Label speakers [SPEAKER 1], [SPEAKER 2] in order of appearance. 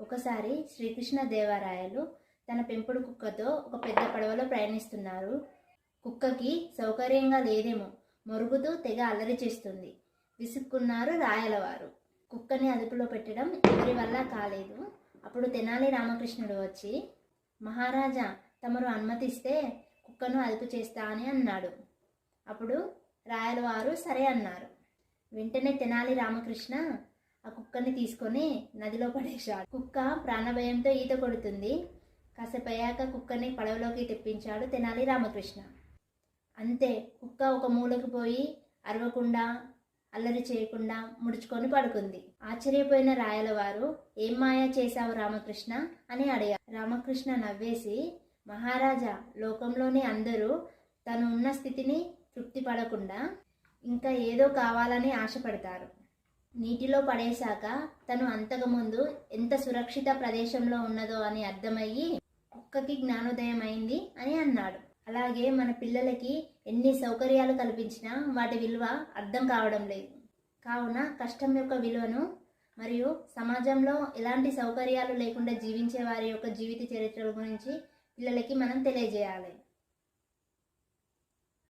[SPEAKER 1] ఒకసారి శ్రీకృష్ణ దేవరాయలు తన పెంపుడు కుక్కతో ఒక పెద్ద పడవలో ప్రయాణిస్తున్నారు. కుక్కకి సౌకర్యంగా లేదేమో మొరుగుతూ తెగ అల్లరి చేస్తుంది. విసుక్కున్నారు రాయలవారు. కుక్కని అదుపులో పెట్టడం ఎవరి వల్ల కాలేదు. అప్పుడు తెనాలి రామకృష్ణుడు వచ్చి మహారాజా తమరు అనుమతిస్తే కుక్కను అదుపు చేస్తా అని అన్నాడు. అప్పుడు రాయలవారు సరే అన్నారు. వెంటనే తెనాలి రామకృష్ణ ఆ కుక్కని తీసుకొని నదిలో పడేశాడు. కుక్క ప్రాణభయంతో ఈత కొడుతుంది. కాసేపు అయ్యాక కుక్కని పడవలోకి తెప్పించాడు తెనాలి రామకృష్ణ. అంతే కుక్క ఒక మూలకు పోయి అరవకుండా అల్లరి చేయకుండా ముడుచుకొని పడుకుంది. ఆశ్చర్యపోయిన రాయలవారు ఏం మాయా చేశావు రామకృష్ణ? అని అడిగారు. రామకృష్ణ నవ్వేసి మహారాజా లోకంలోని అందరూ తను ఉన్న స్థితిని తృప్తి పడకుండా ఇంకా ఏదో కావాలని ఆశపడతారు. నీటిలో పడేశాక తను అంతకుముందు ఎంత సురక్షిత ప్రదేశంలో ఉన్నదో అని అర్థమయ్యి కుక్కకి జ్ఞానోదయం అయింది అని అన్నాడు. అలాగే మన పిల్లలకి ఎన్ని సౌకర్యాలు కల్పించినా వాటి విలువ అర్థం కావడం లేదు. కావున కష్టం యొక్క విలువను మరియు సమాజంలో ఎలాంటి సౌకర్యాలు లేకుండా జీవించే వారి యొక్క జీవిత చరిత్రల గురించి పిల్లలకి మనం తెలియజేయాలి.